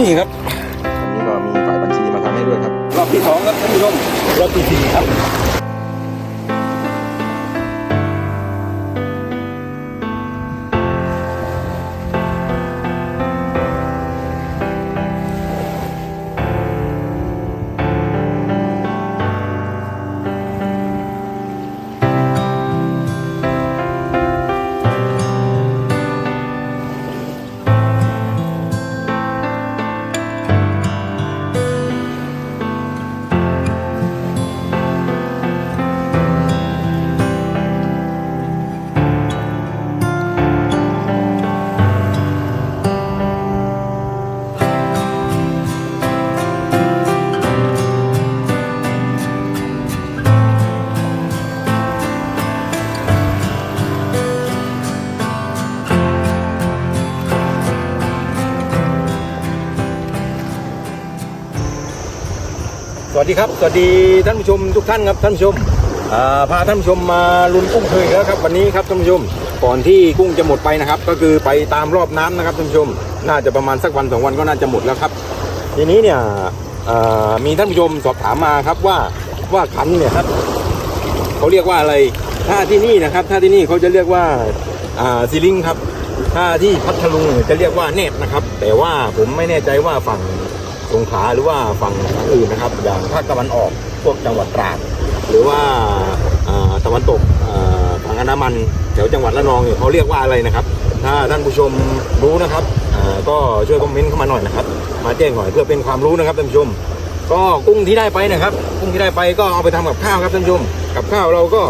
นี่ครับวันนี้ก็มีฝ่ายบัญชีมาทำให้ด้วยครับ รอบที่สองครับท่านผู้ชมรอบที่สี่ครับ สวัสดีครับ สวัสดีท่านผู้ชมทุกท่านครับท่านผู้ชมาพาท่านผู้ชมมาลุ้นกุ้งเคยแล้วครับวันนี้ครับท่านผู้ชมก่อนที่กุ้งจะหมดไปนะครับ ก็คือไปตามรอบน้ำนะครับท่านผู้ชม น่าจะประมาณสักวันสองวันก็น่าจะหมดแล้วครับ ทีนี้เนี่ยมีท่านผู้ชมสอบถามมาครับว่าว่าขันเนี่ยครับเขาเรียกว่าอะไรถ้าที่นี่นะครับถ้าที่นี่เขาจะเรียกว่าซิลิงครับถ้าที่พัทลุงจะเรียกว่าเนตนะครับ แต่ว่าผมไม่แน่ใจว่าฝั่ง สงขลาหรือว่าฝั่งอื่นนะครับ อย่างภาคตะวันออกพวกจังหวัดตราด หรือว่าตะวันตกอ่าฝั่งอันดามันแถวจังหวัดระนองเนี่ยเขาเรียกว่าอะไรนะครับ ถ้าท่านผู้ชมรู้นะครับก็ช่วยคอมเมนต์เข้ามาหน่อยนะครับมาแจ้งหน่อยเพื่อเป็นความรู้นะครับท่านผู้ชม ก็กุ้งที่ได้ไปนะครับกุ้งที่ได้ไปก็เอาไปทำกับข้าวครับท่านผู้ชม กับข้าวเราก็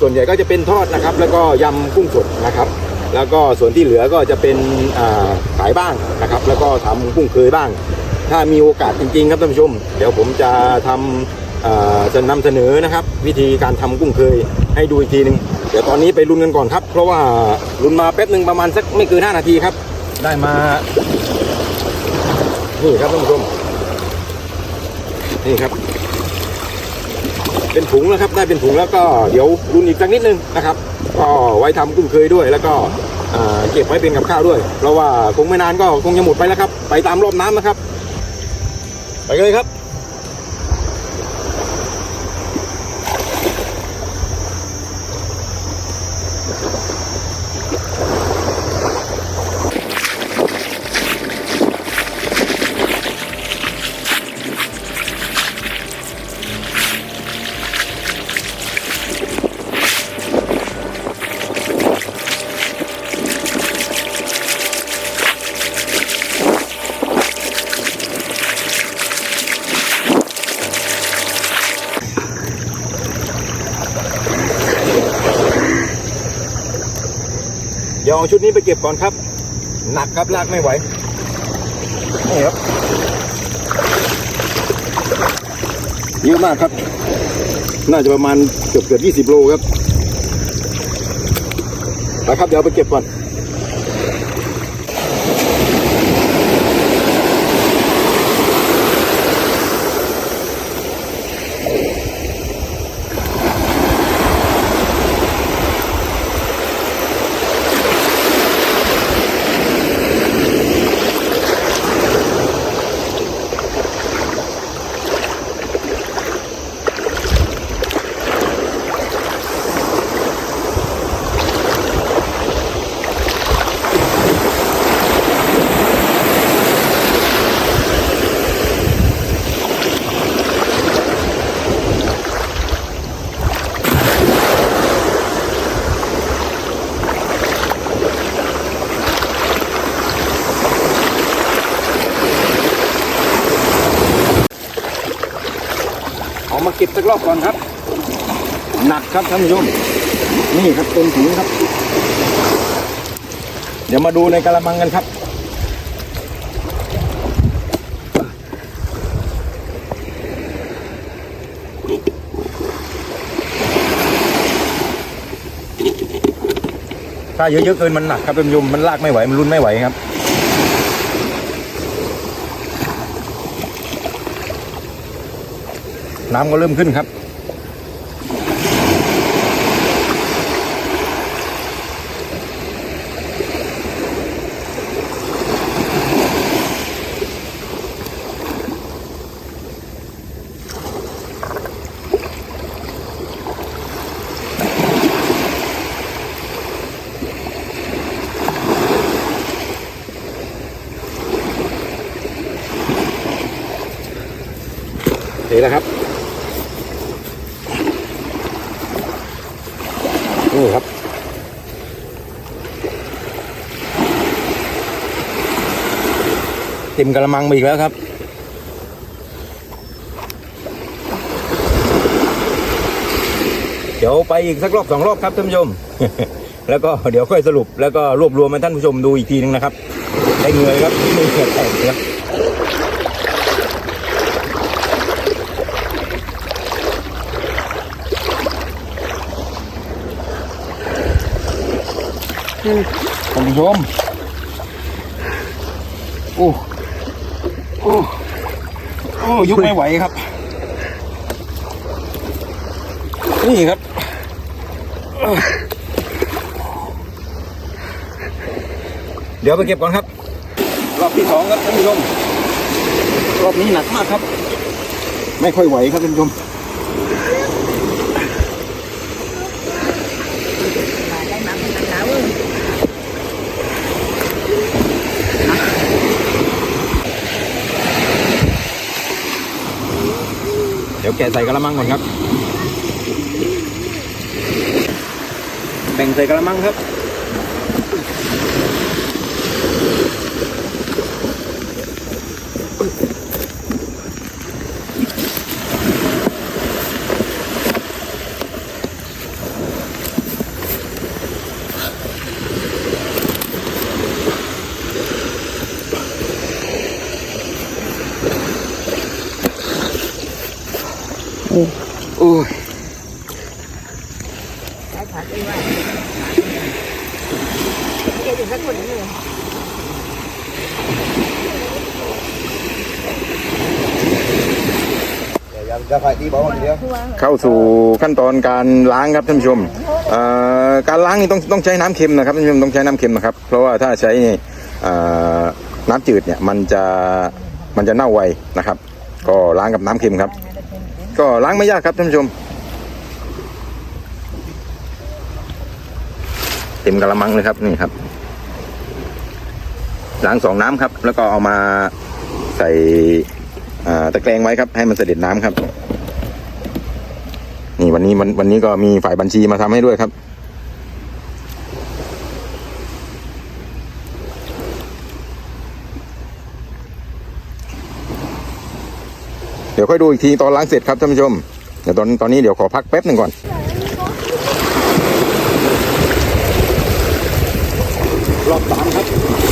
ส่วนใหญ่ก็จะเป็นทอดนะครับ แล้วก็ยำกุ้งสดนะครับ แล้วก็ส่วนที่เหลือก็จะเป็นขายบ้างนะครับ แล้วก็ทำกุ้งเคยบ้าง ถ้ามีโอกาสจริงๆครับท่านผู้ชม เดี๋ยวผมจะทำจะนำเสนอนะครับ วิธีการทำกุ้งเคยให้ดูอีกทีหนึ่งเดี๋ยวตอนนี้ไปลุ้นกันก่อนครับ เพราะว่าลุ้นมาแป๊บหนึ่งประมาณสักไม่เกิน5นาทีครับ ได้มา นี่ครับท่านผู้ชม นี่ครับ เป็นถุงแล้วครับ ได้เป็นถุงแล้วก็เดี๋ยวลุ้นอีกสักนิดนึงนะครับ ก็ไว้ทำกุ้งเคยด้วย แล้วก็เก็บไว้เป็นกับข้าวด้วย เพราะว่าคงไม่นานก็คงจะหมดไปแล้วครับ ไปตามรอบน้ำนะครับ ไปกันเลยครับ องชุดนี้ไปเก็บก่อนครับ หนักครับลากไม่ไหวนี่ครับเยอะมากครับ น่าจะประมาณเกือบเกือบยี่สิบโลครับไปครับเดี๋ยวไปเก็บก่อน เอามาเก็บสักรอบก่อนครับ หนักครับท่านผู้ชมนี่ครับเต็มถุงครับ เดี๋ยวมาดูในกระมังกันครับถ้าเยอะๆเกินมันหนักครับท่านผู้ชมมันลากไม่ไหวมันรุนไม่ไหวครับ น้ำก็เริ่มขึ้นครับ นี่ครับ เต็มกระมังไปอีกแล้วครับเดี๋ยวไปอีกสักรอบสองรอบครับท่านผู้ชม แล้วก็เดี๋ยวค่อยสรุปแล้วก็รวบรวมให้ท่านผู้ชมดูอีกทีนึงนะครับ ได้เงื่อครับเหงื่อแตกเลยครับ ท่านผู้ชมโอ้โอ้โอ้ยุบไม่ไหวครับ นี่ครับเอ้อเดี๋ยวไปเก็บก่อนครับ รอบที่สองครับท่านผู้ชม รอบนี้หนักมากครับ ไม่ค่อยไหวครับท่านผู้ชม แกะใส่กระมังก่อนครับ แบ่งใส่กระมังครับ โอ้ยเข้าสู่ขั้นตอนการล้างครับท่านผู้ชมเอ่อการล้างนี่ต้องต้องใช้น้ำเค็มนะครับท่านผู้ชมต้องใช้น้ำเค็มนะครับ เพราะว่าถ้าใช้เอ่อน้ำจืดเนี่ยมันจะมันจะเน่าไวนะครับ ก็ล้างกับน้ำเค็มครับ ก็ล้างไม่ยากครับท่านผู้ชม เต็มกระมังเลยครับนี่ครับล้างสองน้ำครับ แล้วก็เอามาใส่ตะแกรงไว้ครับ ให้มันเสด็จน้ำครับ นี่วันนี้วันวันนี้ก็มีฝ่ายบัญชีมาทำให้ด้วยครับ ดี๋ยวค่อยดูอีกทีตอนล้างเสร็จครับท่านผู้ชมเดี๋ยวตอนตอนนี้เดี๋ยวขอพักแป๊บหนึ่งก่อนรอบสามครับ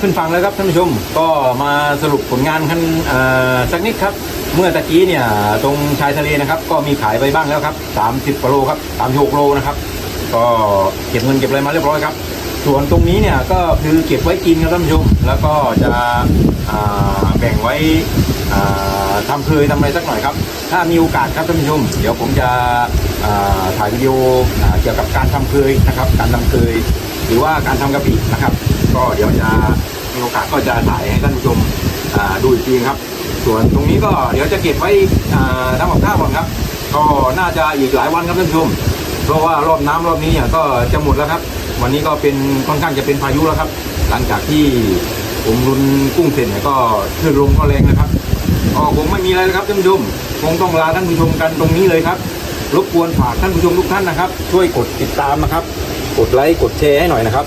ขึ้นฟังแล้วครับท่านผู้ชมก็มาสรุปผลงานกันสักนิดครับ เมื่อตะกี้เนี่ยตรงชายทะเลนะครับ ก็มีขายไปบ้างแล้วครับ 30กว่าโลครับ36โลนะครับ ก็เก็บเงินเก็บอะไรมาเรียบร้อยครับ ส่วนตรงนี้เนี่ยก็คือเก็บไว้กินครับท่านผู้ชม แล้วก็จะแบ่งไว้อ่าทำเคยทำอะไรสักหน่อยครับ ถ้ามีโอกาสครับท่านผู้ชม เดี๋ยวผมจะถ่ายวิดีโอเกี่ยวกับการทำเคยนะครับ การทำเคย หรือว่าการทำกะปินะครับ ก็เดี๋ยวจะมีโอกาสก็จะถ่ายให้ท่านผู้ชมดูอีกทีครับ ส่วนตรงนี้ก็เดี๋ยวจะเก็บไว้ทำกับข้าวก่อนครับ ก็น่าจะอีกหลายวันครับท่านผู้ชม เพราะว่ารอบน้ำรอบนี้เนี่ยก็จะหมดแล้วครับ วันนี้ก็เป็นค่อนข้างจะเป็นพายุแล้วครับ หลังจากที่ผมรุนกุ้งเสร็จเนี่ยก็คลื่นลมก็แรงนะครับก็คงไม่มีอะไรแล้วครับท่านผู้ชมคงต้องลาท่านผู้ชมกันตรงนี้เลยครับรบกวนฝากท่านผู้ชมทุกท่านนะครับ ช่วยกดติดตามนะครับ กดไลค์กดแชร์ให้หน่อยนะครับ